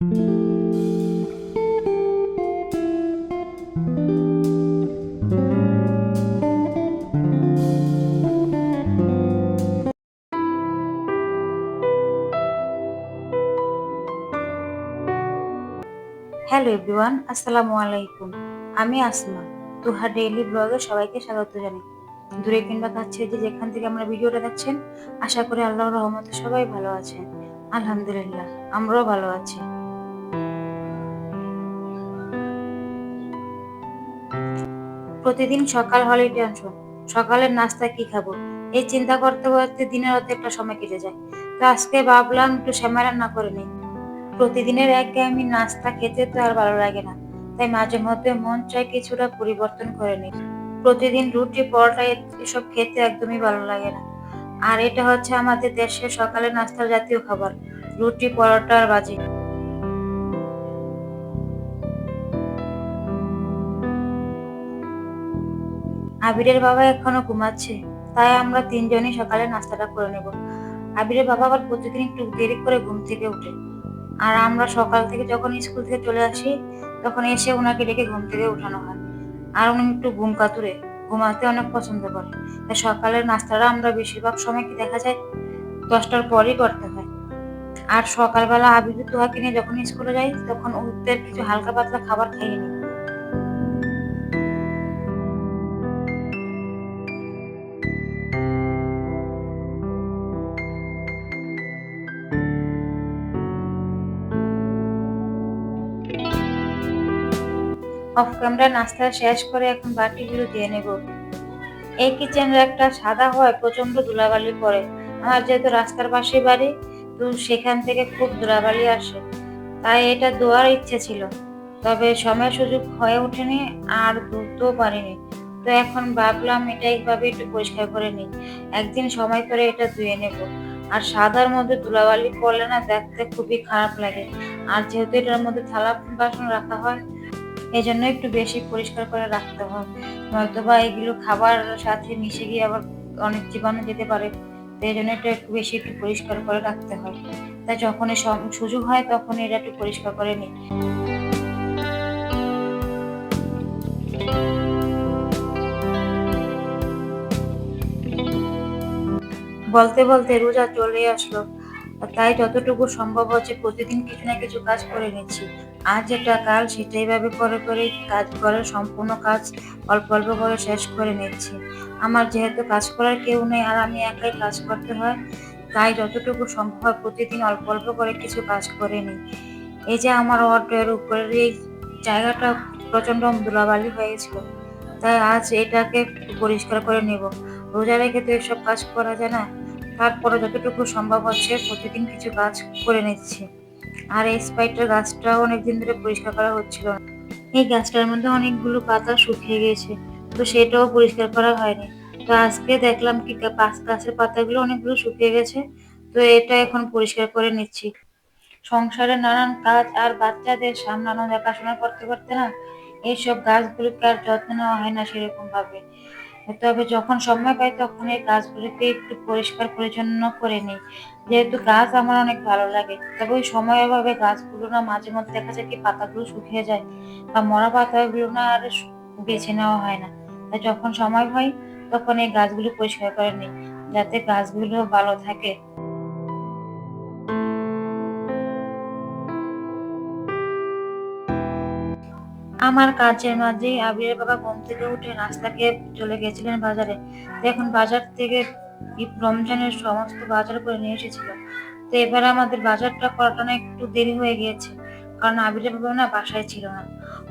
Hello everyone, আসসালামু আলাইকুম। আমি আসমা তুহা ডেইলি ব্লগে সবাইকে স্বাগত জানাই। দূরে কিংবা কাছে যে যেখান থেকে আমরা ভিডিওটা দেখছেন, আশা করি আল্লাহর রহমতে সবাই ভালো আছেন। আলহামদুলিল্লাহ, আমরাও ভালো আছি। প্রতিদিন সকাল হলে টেনশন। সকালের নাস্তা কি খাব? এই চিন্তা করতে করতে দিনের অর্ধেক একটা সময় কেটে যায়। তো আজকে ভাবলাম একটু শ্যামা রান্না করে নিই। প্রতিদিনের একঘেয়েমি নাস্তা খেতে তো আর ভালো লাগে না। তাই মাঝে মধ্যে মন চায় কিছুটা পরিবর্তন করে নিই। প্রতিদিন রুটি, পরোটা এসব খেতে একদমই ভালো লাগে না। আর এটা হচ্ছে আমাদের দেশের সকালে নাস্তার জাতীয় খাবার। রুটি, পরোটা আর বাজি আবিরের বাবা এখনও ঘুমাচ্ছে, তাই আমরা তিনজনই সকালে নাস্তাটা করে নেব। আবিরের বাবা আবার প্রতিদিন একটু দেরি করে ঘুম থেকে উঠে আর আমরা সকাল থেকে যখন স্কুল থেকে চলে আসি, তখন এসে ওনাকে ডেকে ঘুম থেকে উঠানো হয়। আর উনি একটু ঘুম কাতুরে, ঘুমাতে অনেক পছন্দ করে। তাই সকালের নাস্তাটা আমরা বেশিরভাগ সময় কি দেখা যায়? দশটার পরই করতে হয়। আর সকালবেলা আবির তোহা কিনে যখন স্কুলে যাই, তখন ওদের কিছু হালকা পাতলা খাবার খাইয়ে নিই। অফ ক্যামেরা নাস্তা শেষ করে এখন বাটিগুলো দিয়ে নেব। এই কিচেন র্যাকটা সাদা হয় প্রচণ্ড ধুলাবালি পড়ে। আমার যেহেতু রাস্তার পাশে বাড়ি, তো সেখান থেকে খুব ধুলাবালি আসে। তাই এটা দেওয়ার ইচ্ছে ছিল। তবে সময় সুযোগ হয়ে ওঠেনি, আর ধুতেও পারিনি। তো এখন ভাবলাম এটা এইভাবে একটু পরিষ্কার করে নিই। একদিন সময় করে এটা ধুয়ে নেব। আর সাদার মধ্যে ধুলাবালি পড়লে না দেখতে খুবই খারাপ লাগে। আর যেহেতু এটার মধ্যে থালা বাসন রাখা হয় এই জন্য একটু বেশি পরিষ্কার করে রাখতে হয় নয়তো বা এগুলো খাবার সাথে মিশে গিয়ে আবার অনেক জীবাণু যেতে পারে। এই জন্য এটা একটু বেশি একটু পরিষ্কার করে রাখতে হয়। তাই যখনই সম- সুযোগ হয় তখন এটা একটু পরিষ্কার করে নিই বলতে বলতে রোজা চলে আসলো। তাই যতটুকু সম্ভব হচ্ছে প্রতিদিন কিছু না কিছু কাজ করে নিচ্ছি। আজ যেটা কাল, সেটাই ভাবে করে করে কাজ করে সম্পূর্ণ কাজ অল্প অল্প করে শেষ করে নিচ্ছি। আমার যেহেতু কাজ করার কেউ নেই আর আমি একাই কাজ করতে হয়, তাই যতটুকু সম্ভব প্রতিদিন অল্প অল্প করে কিছু কাজ করে নিই। এই যে আমার অর্ডারের উপরের এই জায়গাটা প্রচণ্ড ধুলাবালি হয়ে গেছিল তাই আজ এটাকে পরিষ্কার করে নেব। রোজা রেখে তো এসব কাজ করা যায় না তারপরে যতটুকু সম্ভব হচ্ছে প্রতিদিন কিছু কাজ করে নিচ্ছি। আর এই স্পাইটার গাছটাও অনেকদিন ধরে পরিষ্কার করা হচ্ছিল না। এই গাছটার মধ্যে অনেকগুলো পাতা শুকিয়ে গেছে, তো সেটাও পরিষ্কার করা হয়নি। তো আজকে দেখলাম কি পাঁচ গাছের পাতাগুলো অনেকগুলো শুকিয়ে গেছে, তো এটা এখন পরিষ্কার করে নিচ্ছি। সংসারে নানান কাজ আর বাচ্চাদের সামলানো দেখাশোনা করতে করতে না, এইসব গাছগুলোকে আর যত্ন নেওয়া হয় না সেরকম ভাবে তবে যখন সময় পাই তখন এই গাছগুলোকে একটু পরিষ্কার পরিচ্ছন্ন করে নিই। যেহেতু গাছ আমার অনেক ভালো লাগে, তবে ওই সময় অভাবে গাছগুলো না মাঝে মধ্যে দেখা যায় কি পাতাগুলো শুকিয়ে যায় বা মরা পাতাগুলো না আর বেছে নেওয়া হয় না। তাই যখন সময় হয় তখন এই গাছগুলো পরিষ্কার করে নিই, যাতে গাছগুলো ভালো থাকে। আমার কাজের মাঝে আবিরের বাবা ঘুম থেকে উঠে খেয়ে চলে গেছিলেন বাজারে। এখন বাজার থেকে ঈদ রমজানের সমস্ত বাজার করে নিয়ে এসেছিল। তো এবার আমাদের বাজারটা করাটা না একটু দেরি হয়ে গিয়েছে। কারণ আবিরের বাবা না বাসায় ছিল না।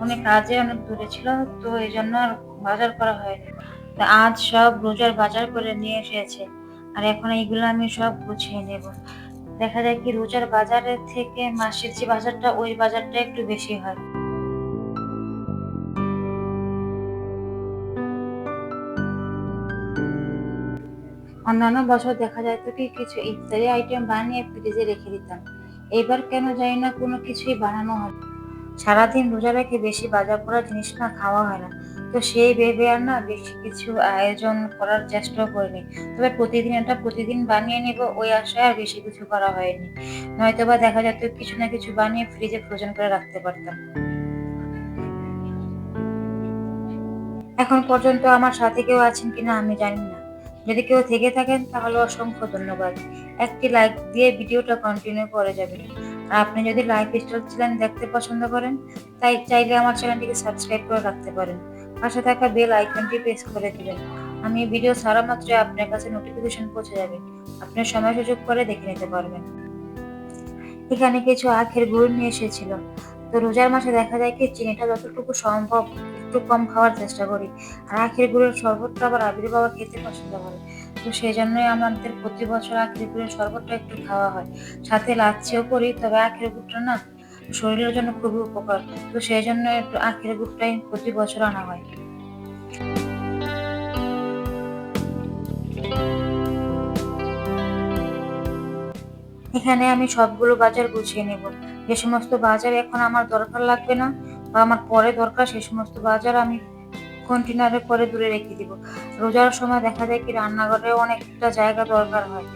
অনেক কাজে অনেক দূরে ছিল, তো এই জন্য আর বাজার করা হয়নি। তো আজ সব রোজার বাজার করে নিয়ে এসেছে। আর এখন এইগুলো আমি সব গুছিয়ে নেব। দেখা যায় কি রোজার বাজারের থেকে মাসের যে বাজারটা, ওই বাজারটা একটু বেশি হয়। অন্যান্য বছর দেখা যায় তো কি কিছু ইফতারি আইটেম বানিয়ে ফ্রিজে রেখে দিতাম। এবার কেন জানি না কোনো কিছুই বানানো হয়। সারাদিন রোজা রেখে বেশি বাজার করা জিনিস না খাওয়া হয় না। তো সেই ভেবে আর না বেশি কিছু আয়োজন করার চেষ্টাও করিনি। তবে প্রতিদিন এটা প্রতিদিন বানিয়ে নেব, ওই আশায় আর বেশি কিছু করা হয়নি। নয়তো বা দেখা যেত কিছু না কিছু বানিয়ে ফ্রিজে ফ্রোজেন করে রাখতে পারতাম। এখন পর্যন্ত আমার সাথে কেউ আছেন কিনা আমি জানি না। যদি কেউ থেকে থাকেন, তাহলে অসংখ্য ধন্যবাদ। একটি লাইক দিয়ে ভিডিওটা কন্টিনিউ করে যাবেন। আর আপনি যদি লাইফ স্টাইল চ্যানেল দেখতে পছন্দ করেন, তাই চাইলে আমার চ্যানেলটিকে সাবস্ক্রাইব করে রাখতে পারেন। পাশে থাকা বেল আইকনটি প্রেস করে দিবেন। আমি ভিডিও সারা মাত্র আপনার কাছে নোটিফিকেশন পৌঁছে যাবে। আপনি সময় সুযোগ করে দেখে নিতে পারবেন। এখানে কিছু আখের গুড় নিয়ে এসেছিল। তো রোজার মাসে দেখা যায় কি, চিনিটা যতটুকু সম্ভব একটু কম খাওয়ার চেষ্টা করি। আর আখের গুড়ের শরবতটা আবার আবির বাবা খেতে পছন্দ করে। তো সেই জন্যই আমাদের প্রতি বছর আখের গুড়ের শরবতটা একটু খাওয়া হয়। সাথে লাচ্ছিও করি, তবে আখের গুড়টা না শরীরের জন্য খুবই উপকার। তো সেই জন্য একটু আখের গুড়টাই প্রতি বছর আনা হয়। এখানে আমি সবগুলো বাজার গুছিয়ে নেব। যে সমস্ত বাজার এখন আমার দরকার লাগবে না বা আমার পরে দরকার সেই সমস্ত বাজার আমি কন্টেনারে পরে দূরে রেখে দিব। রোজার সময় দেখা যায় কি রান্নাঘরে অনেকটা জায়গা দরকার হয়।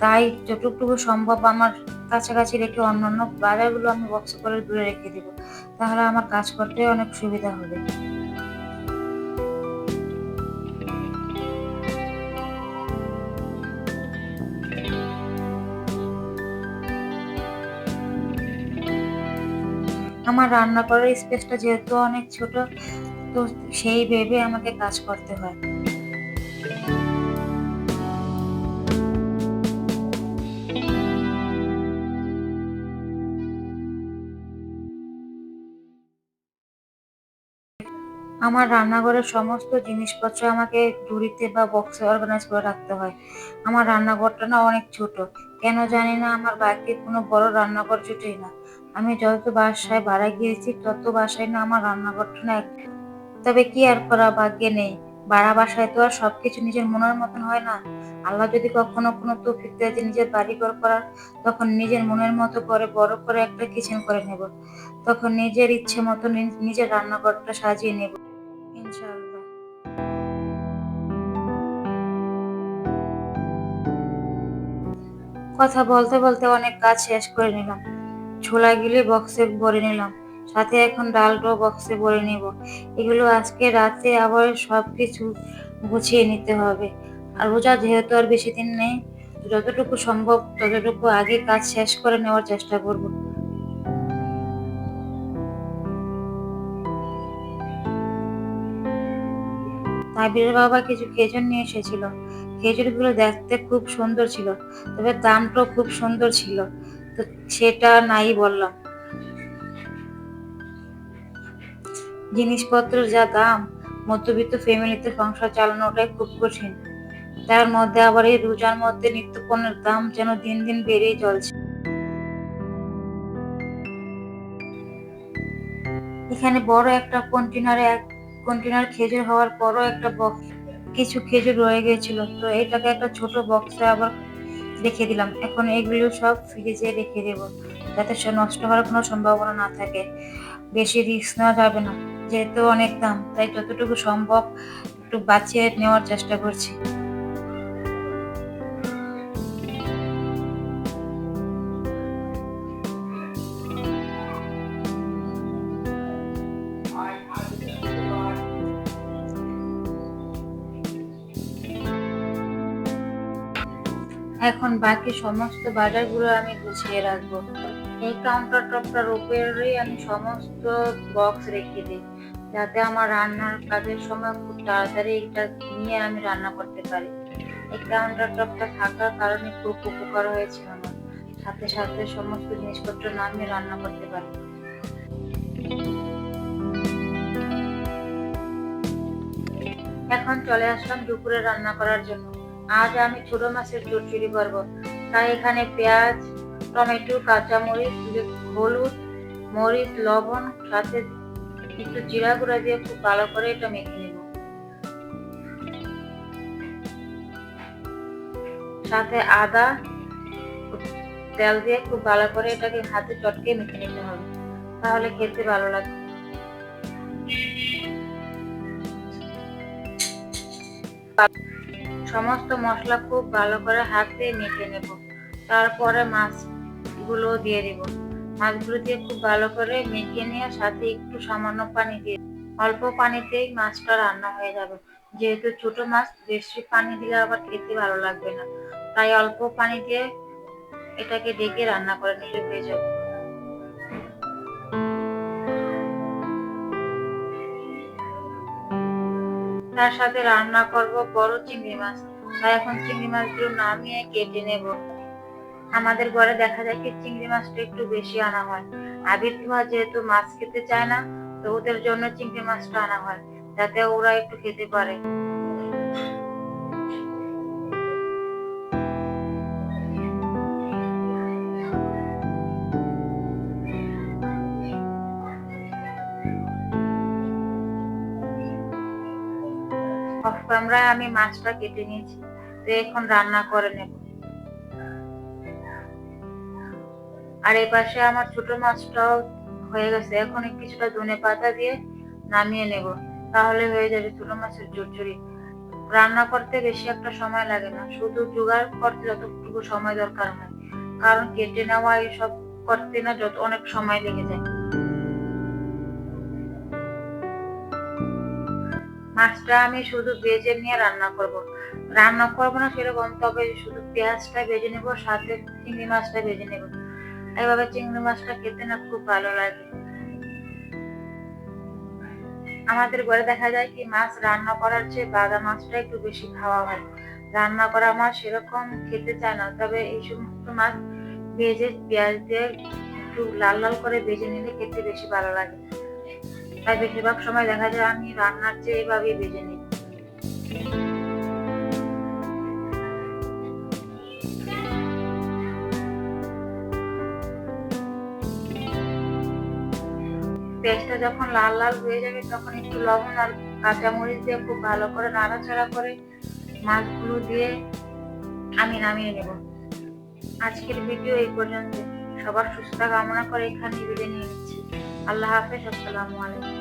তাই যতটুকু সম্ভব আমার কাছাকাছি রেখে অন্যান্য বাজারগুলো আমি বক্স করে দূরে রেখে দেবো। তাহলে আমার কাজ করতে অনেক সুবিধা হবে। আমার রান্না করার স্পেসটা যেহেতু অনেক ছোট, তো সেই ভেবে আমাকে কাজ করতে হয়। আমার রান্নাঘরের সমস্ত জিনিসপত্র আমাকে ঝুড়িতে বা বক্সে অর্গানাইজ করে রাখতে হয়। আমার রান্নাঘরটা না অনেক ছোট, কেন জানি না আমার বাড়িতে কোনো বড় রান্নাঘর জুটেই না। আমি যত বাসায় ভাড়া গিয়েছি, তত বাসায় না আমার রান্নাঘরটা না তবে কি আর করা ভাগ্যে নেই? ভাড়া বাসায় তো আর সবকিছু নিজের মনের মতন হয় না। আল্লাহ যদি কখনো কোনো তৌফিক দেয় যে নিজের বাড়ি ঘর করার, তখন নিজের মনের মতো করে, বড় করে একটা কিচেন করে নেব। তখন নিজের ইচ্ছে মতো নিজের রান্নাঘরটা সাজিয়ে নেব। ইনশাআল্লাহ। কথা বলতে বলতে অনেক কাজ শেষ করে নিলাম। ছোলা গিলে বক্সে ভরে নিলাম। সাথে এখন ডালটাও বক্সে ভরে নিব। এগুলো আজকে রাতে আবার সবকিছু গুছিয়ে নিতে হবে। আর রোজা যেহেতু আর বেশি দিন নেই, যতটুকু সম্ভব ততটুকু আগে কাজ শেষ করে নেওয়ার চেষ্টা করব। তাবিরের বাবা কিছু খেজুর নিয়ে এসেছিল। খেজুরগুলো দেখতে খুব সুন্দর ছিল, তবে দামটাও খুব সুন্দর ছিল। সেটা নাই বললাম। জিনিসপত্রের যা দাম, মধ্যবিত্ত ফ্যামিলিতে সংসার চালানোটাই খুব কঠিন। তার মধ্যে আবার এই রোজার মধ্যে নিত্য পণ্যের দাম যেন দিন দিন বেড়েই চলছে। এখানে বড় একটা কন্টেনারে এক কন্টেনার খেজুর হওয়ার পরও একটা বক্স কিছু খেজুর রয়ে গেছিল তো এটাকে একটা ছোট বক্সে আবার রেখে দিলাম। এখন এগুলো সব ফ্রিজে রেখে দেবো, যাতে সে নষ্ট হওয়ার কোনো সম্ভাবনা না থাকে। বেশি রিস্ক নেওয়া যাবে না, যেহেতু অনেক দাম, তাই যতটুকু সম্ভব একটু বাঁচিয়ে নেওয়ার চেষ্টা করছি। এখন বাকি সমস্ত বাজারগুলো আমি গুছিয়ে রাখব। এই কাউন্টার টপটার উপরেই আমি সমস্ত বক্স রেখে দিই, যাতে আমার রান্নার কাজের সময় খুব তাড়াতাড়ি এটা নিয়ে আমি রান্না করতে পারি। এই কাউন্টার টপটা থাকার কারণে খুব উপকার হয়েছে আমার। সাথে সাথে সমস্ত জিনিসপত্র নামিয়ে রান্না করতে পারি। এখন চলে আসলাম দুপুরে রান্না করার জন্য। আজ আমি ছোট মাছের চচ্চড়ি করব। তাই এখানে পেঁয়াজ, টমেটো, কাঁচামরিচ, হলুদ, মরিচ, লবণ, সাথে একটু জিরা গুঁড়া দিয়ে খুব ভালো করে এটা মেখে নেব। সাথে আদা তেল দিয়ে খুব ভালো করে এটাকে হাতে চটকে মেখে নিতে হবে, তাহলে খেতে ভালো লাগবে। সমস্ত মশলা খুব ভালো করে হাত দিয়ে মেখে নেব। তারপরে মাছগুলো দিয়ে দেব। মাছগুলো দিয়ে খুব ভালো করে মেখে নিয়ে সাথে একটু সামান্য পানি দিয়ে অল্প পানিতেই মাছটা রান্না হয়ে যাবে। যেহেতু ছোট মাছ বেশি পানি দিলে আবার খেতে ভালো লাগবে না। তাই অল্প পানি দিয়ে এটাকে ডেকে রান্না করে নিলে হয়ে যাবে। তার সাথে রান্না করব বড় চিংড়ি মাছ। তাই এখন চিংড়ি মাছগুলো নামিয়ে কেটে নেব। আমাদের ঘরে দেখা যায় কি চিংড়ি মাছটা একটু বেশি আনা হয়। আবির ধোয়া যেহেতু মাছ খেতে চায় না, তো ওদের জন্য চিংড়ি মাছটা আনা হয়, যাতে ওরা একটু খেতে পারে। অফ ক্যামেরায় আমি মাছটা কেটে নিয়েছি। তো এখন রান্না করে নেব। আর এই পাশে আমার ছোট মাছটাও হয়ে গেছে। এখন কিছুটা ধনে পাতা দিয়ে নামিয়ে নেব। তাহলে হয়ে যাবে ছোট মাছের চচ্চড়ি। রান্না করতে বেশি একটা সময় লাগে না। শুধু জোগাড় করতে যতটুকু সময় দরকার হয়। কারণ কেটে নেওয়া এসব করতে না যত অনেক সময় লেগে যায়। মাছটা আমি শুধু ভেজে নিয়ে রান্না করব। রান্না করব না সেরকম, তবে শুধু পেঁয়াজটা ভেজে নেব, সাথে চিংড়ি মাছটা ভেজে নেব। এইভাবে চিংড়ি মাছটা খেতে না খুব ভালো লাগে। আমাদের ঘরে দেখা যায় কি, মাছ রান্না করার চেয়ে বাদা মাছটা একটু বেশি খাওয়া হয়। রান্না করা মাছ সেরকম খেতে চায় না, তবে এই সমস্ত মাছ ভেজে পেঁয়াজ দিয়ে একটু লাল লাল করে ভেজে নিলে খেতে বেশি ভালো লাগে। তাই বেশিরভাগ সময় দেখা যায় আমি রান্নার চেয়ে এভাবেই ভেজে নিই। পেঁয়াজটা যখন লাল লাল হয়ে যাবে, তখন একটু লবণ আর কাঁচামরিচ দিয়ে খুব ভালো করে নাড়াচাড়া করে মাছগুলো দিয়ে আমি নামিয়ে নেব। আজকের ভিডিও এই পর্যন্ত সবার সুস্থতা কামনা করে এখানে বিদায় নিয়ে নিচ্ছি। আল্লাহ হাফেজ, আসসালামু আলাইকুম।